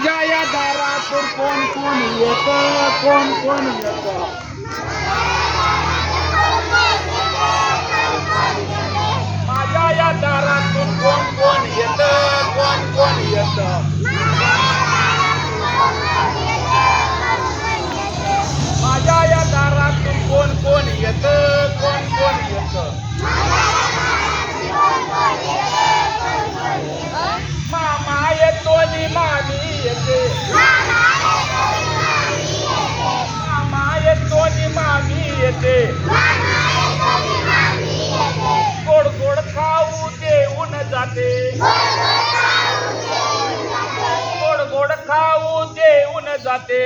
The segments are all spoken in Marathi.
माझ्या या दारातून कोण कोण येत? कोण कोण येत? येते मामा येतो नि मामी येते गोड गोड खाऊ देऊन जाते गोड गोड खाऊ देऊन जाते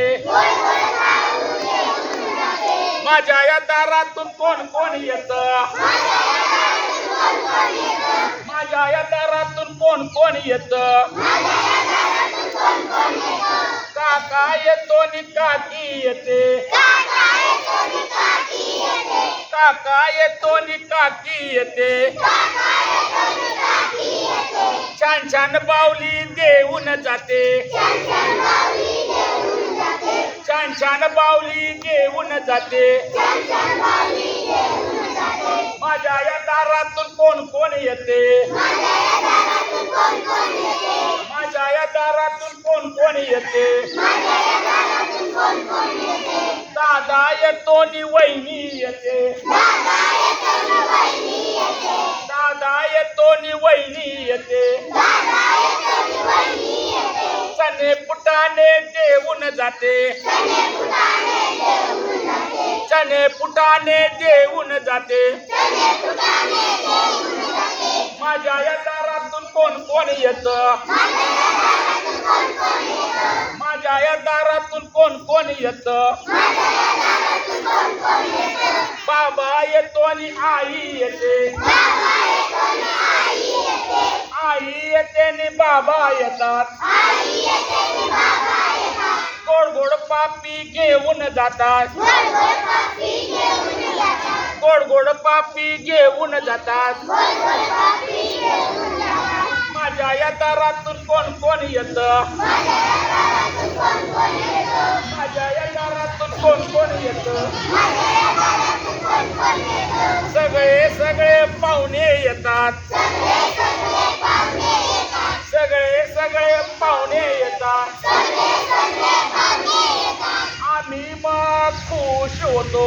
माझ्या या दारातून कोण कोण येत? माझ्या या दारातून कोण कोण येत? काका येतो नि काकी येते. काका येतो नि काकी येते. छान छान बावली देऊन जाते. छान छान बावली देऊन जाते. माझ्या या दारातून कोण कोण येते माझ्या या दारातून कोण कोण येते. दादा येतो नि वहिनी येते. दादा येतो नि वहिनी येते. चने पुटाने देऊन जाते. चने पुटाने देऊन जाते. माझ्या या दारातून कोण कोण येत? माझ्या या दारातून कोण कोण येत? बाबा येतो आणि आई येते. आई येते आणि बाबा येतात. गोड गोड पापी घेऊन जातात. गोड गोड पापी घेऊन जातात. माझ्या दारातून कोण कोण येत? माझ्या या दारातून कोण कोण येत? सगळे सगळे पाहुणे येतात. सगळे सगळे पाहुणे येतात. आम्ही मग खुश होतो.